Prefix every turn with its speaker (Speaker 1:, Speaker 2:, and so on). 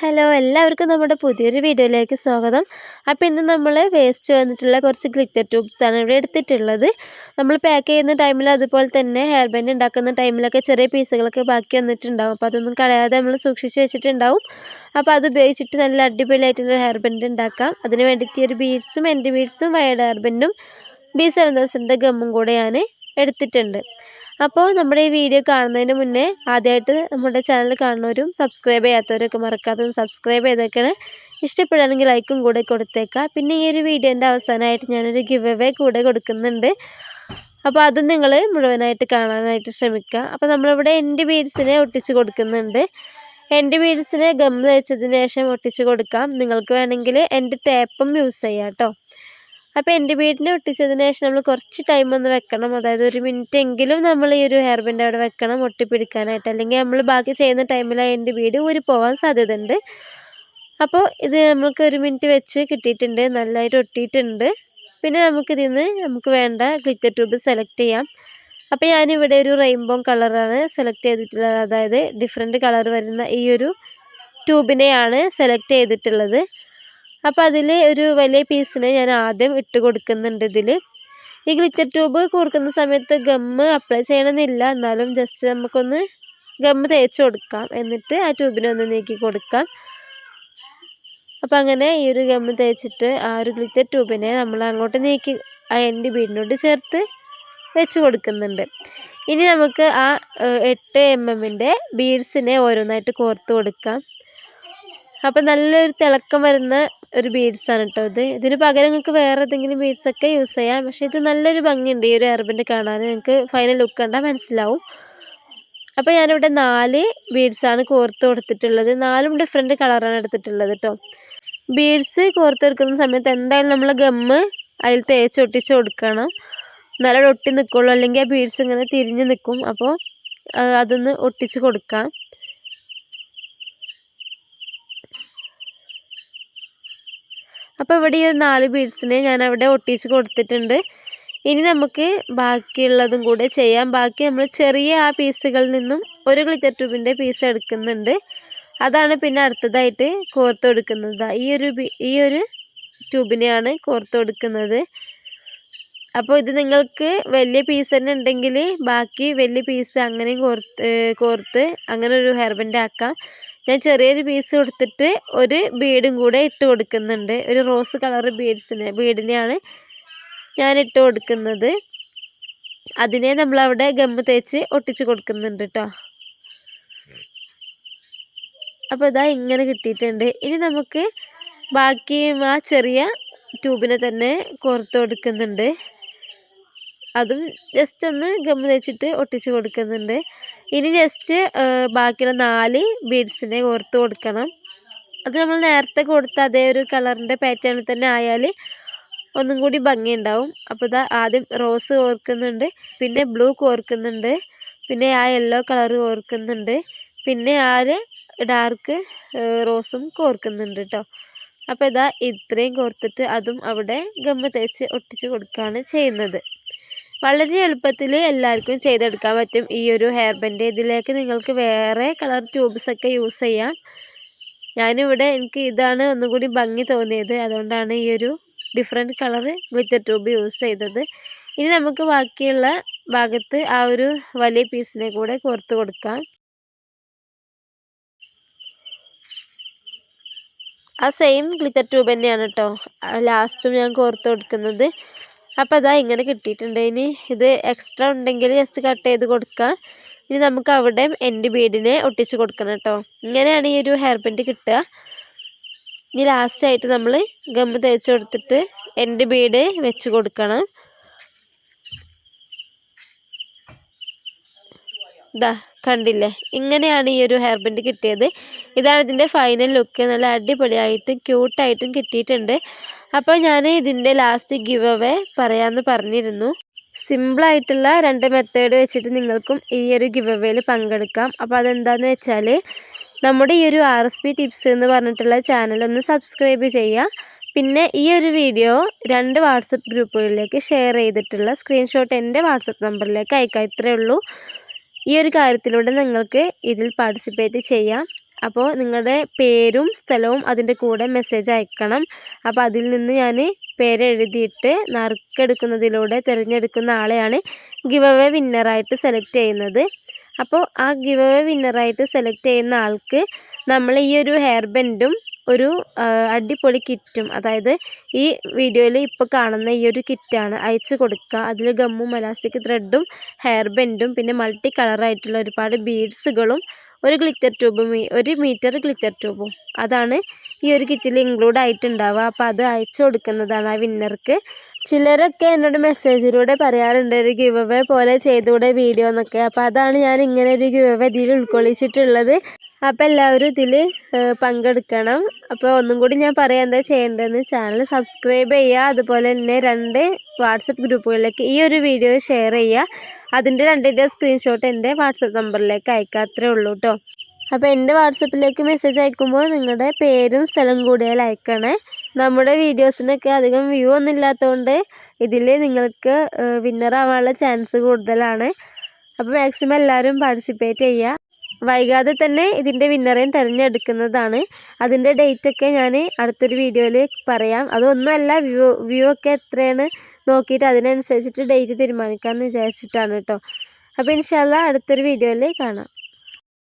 Speaker 1: Hello എല്ലാവർക്കും നമ്മുടെ പുതിയൊരു വീഡിയോയിലേക്ക് സ്വാഗതം. അപ്പോൾ ഇന്ന് നമ്മൾ വേസ്റ്റ് വന്നിട്ടുള്ള കുറച്ച് ഗ്ലിറ്റർ ട്യൂബ്സാണ് ഇവിടെ എടുത്തിട്ടുള്ളത്. നമ്മൾ പാക്ക് ചെയ്യുന്ന ടൈമിൽ അതുപോലെ തന്നെ ഹെയർ ബാൻഡ് ഉണ്ടാക്കുന്ന ടൈമിലൊക്കെ ചെറിയ പീസുകളൊക്കെ ബാക്കി വന്നിട്ടുണ്ടാവും. അപ്പോൾ അതൊന്നും കളയാതെ നമ്മൾ സൂക്ഷിച്ച് വെച്ചിട്ടുണ്ടാവും. അപ്പോൾ അത് ഉപയോഗിച്ചിട്ട് നല്ല അടിപൊളിയായിട്ടുള്ള ഹെയർ ബാൻഡ് ഉണ്ടാക്കാം. അതിന് വേണ്ടിയിട്ട് ഒരു ബീഡ്സും എന്റെ ബീഡ്സും വയർഡ് ഹെയർ ബാൻഡും ബി സെവൻ തൗസൻഡിന്റെ ഗമ്മും കൂടെ ഞാൻ എടുത്തിട്ടുണ്ട്. അപ്പോൾ നമ്മുടെ ഈ വീഡിയോ കാണുന്നതിന് മുന്നേ ആദ്യമായിട്ട് നമ്മുടെ ചാനൽ കാണുന്നവരും സബ്സ്ക്രൈബ് ചെയ്യാത്തവരൊക്കെ മറക്കാതെ സബ്സ്ക്രൈബ് ചെയ്തേക്കണേ. ഇഷ്ടപ്പെടുകയാണെങ്കിൽ ലൈക്കും കൂടെ കൊടുത്തേക്കാം. പിന്നെ ഈ ഒരു വീഡിയോന്റെ അവസാനമായിട്ട് ഞാനൊരു ഗിവ് അവേ കൂടെ കൊടുക്കുന്നുണ്ട്. അപ്പോൾ അതും നിങ്ങൾ മുഴുവനായിട്ട് കാണാനായിട്ട് ശ്രമിക്കുക അപ്പോൾ നമ്മളിവിടെ എന്റെ ബീഡ്സിനെ ഒട്ടിച്ച് കൊടുക്കുന്നുണ്ട്. എന്റെ ബീഡ്സിനെ ഗം തേച്ചതിന് ശേഷം ഒട്ടിച്ച് കൊടുക്കാം. നിങ്ങൾക്ക് വേണമെങ്കിൽ എന്റെ ടേപ്പും യൂസ് ചെയ്യാം കേട്ടോ അപ്പോൾ എന്റെ വീടിനെ ഒട്ടിച്ചതിന് ശേഷം നമ്മൾ കുറച്ച് ടൈം ഒന്ന് വെക്കണം. അതായത് ഒരു മിനിറ്റ് എങ്കിലും നമ്മൾ ഈ ഒരു ഹെയർ ബാൻഡ് അവിടെ വെക്കണം ഒട്ടിപ്പിടിക്കാനായിട്ട്. അല്ലെങ്കിൽ നമ്മൾ ബാക്കി ചെയ്യുന്ന ടൈമിൽ എന്റെ വീട് ഊരി പോകാൻ സാധ്യതയുണ്ട്. അപ്പോൾ ഇത് നമുക്ക് ഒരു മിനിറ്റ് വെച്ച് കിട്ടിയിട്ടുണ്ട്. നല്ലതായിട്ട് ഒട്ടിയിട്ടുണ്ട്. പിന്നെ നമുക്കിതിൽ നിന്ന് നമുക്ക് വേണ്ട ഗ്ലിറ്റർ ട്യൂബ് സെലക്ട് ചെയ്യാം. അപ്പോൾ ഞാനിവിടെ ഒരു റെയിൻബോ കളറാണ് സെലക്ട് ചെയ്തിട്ടുള്ളത്. അതായത് ഡിഫറെന്റ് കളർ വരുന്ന ഈ ഒരു ട്യൂബിനെയാണ് സെലക്ട് ചെയ്തിട്ടുള്ളത്. അപ്പോൾ അതിൽ ഒരു വലിയ പീസിനെ ഞാൻ ആദ്യം ഇട്ട് കൊടുക്കുന്നുണ്ട് ഇതിൽ ഈ ഗ്ലിറ്റർ ട്യൂബ് കൂർക്കുന്ന സമയത്ത് ഗമ്മ് അപ്ലൈ ചെയ്യണമെന്നില്ല. എന്നാലും ജസ്റ്റ് നമുക്കൊന്ന് ഗമ്മ് തേച്ച് കൊടുക്കാം. എന്നിട്ട് ആ ട്യൂബിനെ ഒന്ന് നീക്കി കൊടുക്കാം. അപ്പോൾ അങ്ങനെ ഈ ഒരു ഗമ്മ് തേച്ചിട്ട് ആ ഒരു ഗ്ലിറ്റർ ട്യൂബിനെ നമ്മൾ അങ്ങോട്ട് നീക്കി ആ എന്റെ വീടിനോട് ചേർത്ത് വെച്ച് കൊടുക്കുന്നുണ്ട്. ഇനി നമുക്ക് ആ എട്ട് എം എമ്മിന്റെ ബീഡ്സിനെ ഓരോന്നായിട്ട് കോർത്ത് കൊടുക്കാം. അപ്പം നല്ലൊരു തിളക്കം വരുന്ന ഒരു ബീഡ്സാണ് കേട്ടോ ഇത്. ഇതിന് പകരം നിങ്ങൾക്ക് വേറെ ഏതെങ്കിലും ബീഡ്സൊക്കെ യൂസ് ചെയ്യാം. പക്ഷേ ഇത് നല്ലൊരു ഭംഗിയുണ്ട് ഈ ഒരു ഹെയർബൻഡ് കാണാൻ. നിങ്ങൾക്ക് ഫൈനൽ ലുക്ക് കണ്ടാൽ മനസ്സിലാവും. അപ്പോൾ ഞാനിവിടെ നാല് ബീഡ്സാണ് കോർത്ത് കൊടുത്തിട്ടുള്ളത്. നാലും ഡിഫറെന്റ് കളറാണ് എടുത്തിട്ടുള്ളത് കേട്ടോ ബീഡ്സ് കോർത്ത് എടുക്കുന്ന സമയത്ത് എന്തായാലും നമ്മൾ ഗമ്മ് അതിൽ തേച്ച് ഒട്ടിച്ച് കൊടുക്കണം. നല്ല ഒട്ടി നിൽക്കുള്ളൂ അല്ലെങ്കിൽ ആ ബീഡ്സ് ഇങ്ങനെ തിരിഞ്ഞ് നിൽക്കും അപ്പോൾ അതൊന്ന് ഒട്ടിച്ച് കൊടുക്കാം. അപ്പോൾ ഇവിടെ ഈ നാല് ബീഡ്സിനെ ഞാൻ അവിടെ ഒട്ടിച്ച് കൊടുത്തിട്ടുണ്ട്. ഇനി നമുക്ക് ബാക്കിയുള്ളതും കൂടെ ചെയ്യാം. ബാക്കി നമ്മൾ ചെറിയ ആ പീസുകളിൽ നിന്നും ഒരു ഗ്ലിറ്റർ ട്യൂബിന്റെ പീസ് എടുക്കുന്നുണ്ട്. അതാണ് പിന്നെ അടുത്തതായിട്ട് കോർത്ത് കൊടുക്കുന്നത്. ഈ ഒരു ഈ ഒരു ട്യൂബിനെയാണ് കോർത്ത് കൊടുക്കുന്നത്. അപ്പോൾ ഇത് നിങ്ങൾക്ക് വലിയ പീസ് തന്നെ ഉണ്ടെങ്കിൽ ബാക്കി വലിയ പീസ് അങ്ങനെയും കോർത്ത് കോർത്ത് അങ്ങനെ ഒരു ഹെയർ ബാൻഡ് ആക്കാം. ഞാൻ ചെറിയൊരു പീസ് കൊടുത്തിട്ട് ഒരു ബീഡും കൂടെ ഇട്ട് കൊടുക്കുന്നുണ്ട്. ഒരു റോസ് കളർ ബീഡ്സിന് ബീഡിനെയാണ് ഞാൻ ഇട്ട് കൊടുക്കുന്നത്. അതിനെ നമ്മളവിടെ ഗമ്മ് തേച്ച് ഒട്ടിച്ച് കൊടുക്കുന്നുണ്ട് കേട്ടോ അപ്പോൾ ഇതാ ഇങ്ങനെ കിട്ടിയിട്ടുണ്ട്. ഇനി നമുക്ക് ബാക്കി ആ ചെറിയ ട്യൂബിനെ തന്നെ കോർത്ത് കൊടുക്കുന്നുണ്ട്. അതും ജസ്റ്റ് ഒന്ന് ഗമ്മ് തേച്ചിട്ട് ഒട്ടിച്ച് കൊടുക്കുന്നുണ്ട്. ഇനി ജസ്റ്റ് ബാക്കിയുള്ള നാല് ബീഡ്സിനെ ഓർത്ത് കൊടുക്കണം. അത് നമ്മൾ നേരത്തെ കൊടുത്ത അതേ ഒരു കളറിന്റെ പാറ്റേണിൽ തന്നെ ആയാൽ ഒന്നും കൂടി ഭംഗിയുണ്ടാവും. അപ്പോൾ ഇതാ ആദ്യം റോസ് ഓർക്കുന്നുണ്ട് പിന്നെ ബ്ലൂ കോർക്കുന്നുണ്ട് പിന്നെ ആ യെല്ലോ കളർ കോർക്കുന്നുണ്ട് പിന്നെ ആ ഡാർക്ക് റോസും കോർക്കുന്നുണ്ട് കേട്ടോ അപ്പോൾ ഇതാ ഇത്രയും കോർത്തിട്ട് അതും അവിടെ ഗമ്മ തേച്ച് ഒട്ടിച്ച് കൊടുക്കുകയാണ് ചെയ്യുന്നത്. വളരെ എളുപ്പത്തിൽ എല്ലാവർക്കും ചെയ്തെടുക്കാൻ പറ്റും ഈ ഒരു ഹെയർ ബെൻഡ് ഇതിലേക്ക് നിങ്ങൾക്ക് വേറെ കളർ ട്യൂബ്സ് ഒക്കെ യൂസ് ചെയ്യാം. ഞാനിവിടെ എനിക്ക് ഇതാണ് ഒന്നുകൂടി ഭംഗി തോന്നിയത്. അതുകൊണ്ടാണ് ഈ ഒരു different colour glitter tube use ചെയ്തത്. ഇനി നമുക്ക് ബാക്കിയുള്ള ഭാഗത്ത് ആ ഒരു വലിയ പീസിനെ കൂടെ കോർത്ത് കൊടുക്കാം. ആ സെയിം ഗ്ലിറ്റർ ട്യൂബ് തന്നെയാണ് കേട്ടോ ലാസ്റ്റും ഞാൻ കോർത്ത് കൊടുക്കുന്നത്. അപ്പോൾ അതാ ഇങ്ങനെ കിട്ടിയിട്ടുണ്ട്. ഇനി ഇത് എക്സ്ട്രാ ഉണ്ടെങ്കിൽ ജസ്റ്റ് കട്ട് ചെയ്ത് കൊടുക്കാം. ഇനി നമുക്ക് അവിടെ എന്റെ ബീഡിനെ ഒട്ടിച്ച് കൊടുക്കണം കേട്ടോ. ഇങ്ങനെയാണ് ഈ ഒരു ഹെയർ ബാൻഡ് കിട്ടുക. ഇനി ലാസ്റ്റായിട്ട് നമ്മൾ ഗമ്മ് തേച്ച് കൊടുത്തിട്ട് എന്റെ ബീഡ് വെച്ച് കൊടുക്കണം. ഇതാ കണ്ടില്ലേ? ഇങ്ങനെയാണ് ഈ ഒരു ഹെയർ ബാൻഡ് കിട്ടിയത്. ഇതാണ് ഇതിന്റെ ഫൈനൽ ലുക്ക് നല്ല അടിപൊളിയായിട്ടും ക്യൂട്ടായിട്ടും കിട്ടിയിട്ടുണ്ട്. അപ്പോൾ ഞാൻ ഇതിന്റെ ലാസ്റ്റ് ഗിവ് അവേ പറയാമെന്ന് പറഞ്ഞിരുന്നു സിമ്പിളായിട്ടുള്ള രണ്ട് മെത്തേഡ് വെച്ചിട്ട് നിങ്ങൾക്കും ഈ ഒരു ഗിവ് അവേയിൽ പങ്കെടുക്കാം. അപ്പോൾ അതെന്താണെന്ന് വെച്ചാൽ നമ്മുടെ ഈ ഒരു ആർ എസ് പി ടിപ്സ് എന്ന് പറഞ്ഞിട്ടുള്ള ചാനൽ ഒന്ന് സബ്സ്ക്രൈബ് ചെയ്യുക പിന്നെ ഈ ഒരു വീഡിയോ രണ്ട് വാട്സപ്പ് ഗ്രൂപ്പുകളിലേക്ക് ഷെയർ ചെയ്തിട്ടുള്ള സ്ക്രീൻഷോട്ട് എന്റെ വാട്സപ്പ് നമ്പറിലേക്ക് അയക്കാം. ഇത്രയേ ഉള്ളൂ. ഈ ഒരു കാര്യത്തിലൂടെ നിങ്ങൾക്ക് ഇതിൽ പാർട്ടിസിപ്പേറ്റ് ചെയ്യാം. അപ്പോൾ നിങ്ങളുടെ പേരും സ്ഥലവും അതിന്റെ കൂടെ മെസ്സേജ് അയക്കണം. അപ്പോൾ അതിൽ നിന്ന് ഞാൻ പേരെഴുതിയിട്ട് നറുക്കെടുക്കുന്നതിലൂടെ തിരഞ്ഞെടുക്കുന്ന ആളെയാണ് ഗിവ് അവേ വിന്നറായിട്ട് സെലക്ട് ചെയ്യുന്നത്. അപ്പോൾ ആ ഗിവ് അവേ വിന്നറായിട്ട് സെലക്ട് ചെയ്യുന്ന ആൾക്ക് നമ്മൾ ഈ ഒരു ഹെയർ ബെൻഡും ഒരു അടിപൊളി കിറ്റും അതായത് ഈ വീഡിയോയിൽ ഇപ്പോൾ കാണുന്ന ഈ ഒരു കിറ്റാണ് അയച്ചു കൊടുക്കുക. അതിൽ ഗമ്മും എലാസ്റ്റിക് ത്രെഡും ഹെയർ ബെൻഡും പിന്നെ മൾട്ടി കളറായിട്ടുള്ള ഒരുപാട് ബീഡ്സുകളും ഒരു ഗ്ലിറ്റർ ട്യൂബും ഒരു മീറ്റർ ഗ്ലിറ്റർ ട്യൂബും അതാണ് ഈ ഒരു കിറ്റിൽ ഇൻക്ലൂഡ് ആയിട്ടുണ്ടാവുക. അപ്പോൾ അത് അയച്ചു കൊടുക്കുന്നതാണ് ആ വിന്നർക്ക് ചിലരൊക്കെ എന്നോട് മെസ്സേജിലൂടെ പറയാറുണ്ട് ഒരു ഗിവ് പോലെ ചെയ്തുകൂടെ വീഡിയോ എന്നൊക്കെ. അപ്പോൾ അതാണ് ഞാൻ ഇങ്ങനെ ഒരു ഗിവ് അവേ ഇതിൽ ഉൾക്കൊള്ളിച്ചിട്ടുള്ളത്. അപ്പോൾ എല്ലാവരും ഇതിൽ പങ്കെടുക്കണം. അപ്പോൾ ഒന്നും കൂടി ഞാൻ പറയാം എന്താ ചെയ്യേണ്ടതെന്ന് ചാനൽ സബ്സ്ക്രൈബ് ചെയ്യുക. അതുപോലെ തന്നെ രണ്ട് വാട്സപ്പ് ഗ്രൂപ്പുകളിലേക്ക് ഈ ഒരു വീഡിയോ ഷെയർ ചെയ്യുക. അതിന്റെ രണ്ടിന്റെ സ്ക്രീൻഷോട്ട് എന്റെ വാട്സപ്പ് നമ്പറിലേക്ക് അയക്കുക അത്രേ ഉള്ളൂ കേട്ടോ അപ്പോൾ എന്റെ വാട്സപ്പിലേക്ക് മെസ്സേജ് അയക്കുമ്പോൾ നിങ്ങളുടെ പേരും സ്ഥലം കൂടിയാൽ അയക്കണേ. നമ്മുടെ വീഡിയോസിനൊക്കെ അധികം വ്യൂ ഒന്നും ഇല്ലാത്തതുകൊണ്ട് ഇതിൽ നിങ്ങൾക്ക് വിന്നർ ആവാനുള്ള ചാൻസ് കൂടുതലാണ്. അപ്പോൾ മാക്സിമം എല്ലാവരും പാർട്ടിസിപ്പേറ്റ് ചെയ്യുക വൈകാതെ തന്നെ ഇതിന്റെ വിന്നറേയും തിരഞ്ഞെടുക്കുന്നതാണ്. അതിന്റെ ഡേറ്റൊക്കെ ഞാൻ അടുത്തൊരു വീഡിയോയിൽ പറയാം. അതൊന്നുമല്ല വ്യൂ വ്യൂ ഒക്കെ എത്രയാണ്? നോക്കിയിട്ട് അതിനനുസരിച്ചിട്ട് ഡേറ്റ് തീരുമാനിക്കാമെന്ന് വിചാരിച്ചിട്ടാണ് കേട്ടോ അപ്പോൾ ഇൻഷാല്ല അടുത്തൊരു വീഡിയോയിൽ കാണാം.